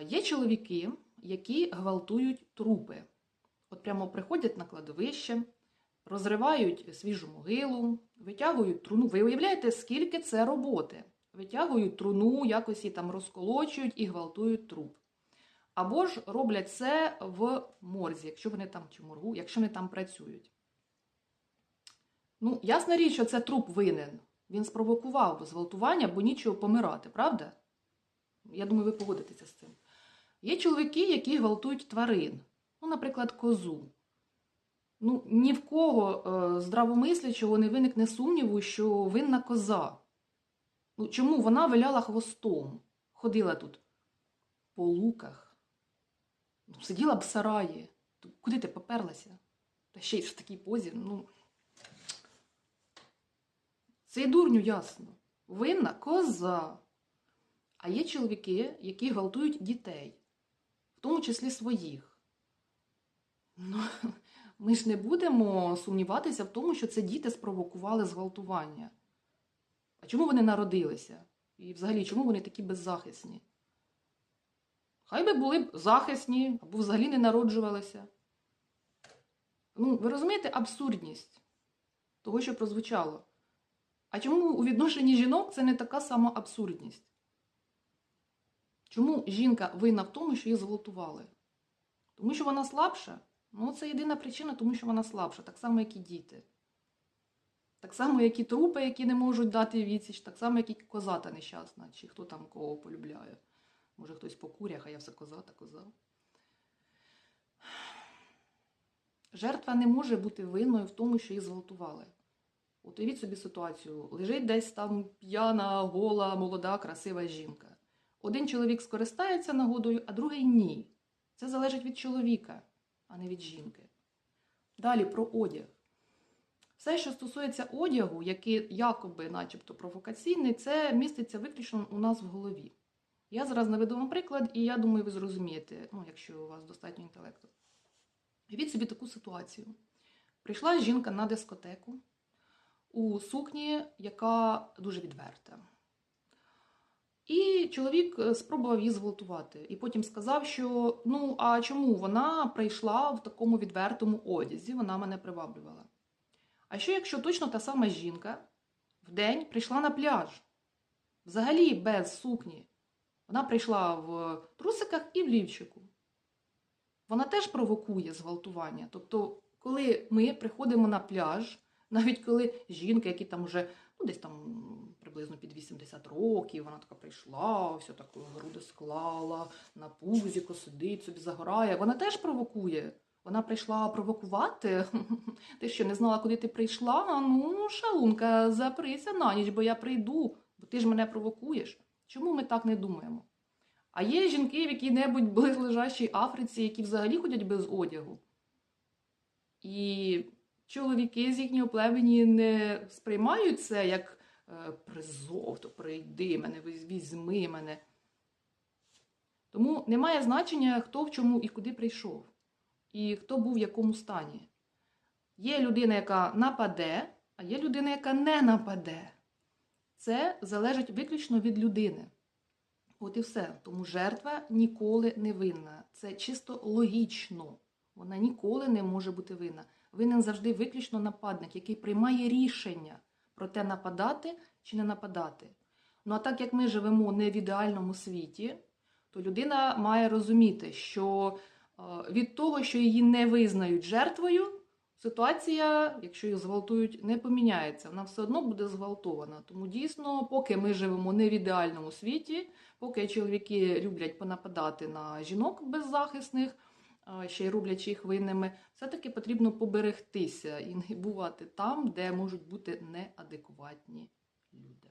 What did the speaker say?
Є чоловіки, які гвалтують трупи. От прямо приходять на кладовище, розривають свіжу могилу, витягують труну. Ви уявляєте, скільки це роботи? Витягують труну, якось її там розколочують і гвалтують труп. Або ж роблять це в морзі, якщо вони там чи моргу, якщо вони там працюють. Ну, ясна річ, що це труп винен. Він спровокував зґвалтування, бо нічого помирати, правда? Я думаю, ви погодитеся з цим. Є чоловіки, які гвалтують тварин, ну, наприклад, козу. Ну, ні в кого е, здравомислячого не виникне сумніву, що винна коза. Ну, чому вона виляла хвостом, ходила тут по луках, ну, сиділа б в сараї. Куди ти поперлася? Та ще й в такій позі. Ну, це й дурню ясно. Винна коза. А є чоловіки, які гвалтують дітей, в тому числі своїх. Ну, ми ж не будемо сумніватися в тому, що це діти спровокували зґвалтування. А чому вони народилися? І взагалі, чому вони такі беззахисні? Хай би були б захисні або взагалі не народжувалися. Ну, ви розумієте абсурдність того, що прозвучало. А чому у відношенні жінок це не така сама абсурдність? Чому жінка винна в тому, що її зґвалтували? Тому що вона слабша? Ну, це єдина причина, тому що вона слабша, так само, як і діти. Так само, як і трупи, які не можуть дати відсіч, так само, як і козата нещасна, чи хто там кого полюбляє. Може, хтось по курях, а я все коза та коза. Жертва не може бути винною в тому, що її зґвалтували. От уявіть собі ситуацію. Лежить десь там п'яна, гола, молода, красива жінка. Один чоловік скористається нагодою, а другий ні. Це залежить від чоловіка, а не від жінки. Далі про одяг. Все, що стосується одягу, який якоби, начебто, провокаційний, це міститься виключно у нас в голові. Я зараз наведу вам приклад, і я думаю, ви зрозумієте, ну, якщо у вас достатньо інтелекту. Уявіть собі таку ситуацію. Прийшла жінка на дискотеку у сукні, яка дуже відверта. І чоловік е, спробував її зґвалтувати. І потім сказав, що ну, а чому вона прийшла в такому відвертому одязі, вона мене приваблювала. А що, якщо точно та сама жінка вдень прийшла на пляж? Взагалі без сукні. Вона прийшла в трусиках і в лівчику. Вона теж провокує зґвалтування. Тобто, коли ми приходимо на пляж, навіть коли жінка, які там вже ну, десь там приблизно під 80 років, вона така прийшла, все так груди склала, на пузіко сидить, собі загорає, вона теж провокує. Вона прийшла провокувати. Ти що не знала, куди ти прийшла? Ну, шалунка, заприся на ніч, бо я прийду, бо ти ж мене провокуєш. Чому ми так не думаємо? А є жінки в якій-небудь близлежащій Африці, які взагалі ходять без одягу. І чоловіки з їхнього племені не сприймають це як призов, то прийди мене, візьми мене. Тому немає значення, хто в чому і куди прийшов, і хто був в якому стані. Є людина, яка нападе, а є людина, яка не нападе. Це залежить виключно від людини. От і все. Тому жертва ніколи не винна. Це чисто логічно. Вона ніколи не може бути винна. Винен завжди виключно нападник, який приймає рішення про те, нападати чи не нападати. Ну а так як ми живемо не в ідеальному світі, то людина має розуміти, що е, від того, що її не визнають жертвою, ситуація, якщо їх зґвалтують, не поміняється. Вона все одно буде зґвалтована. Тому дійсно, поки ми живемо не в ідеальному світі, поки чоловіки люблять понападати на жінок беззахисних, ще й роблячи їх винними, все-таки потрібно поберегтися і не бувати там, де можуть бути неадекватні люди.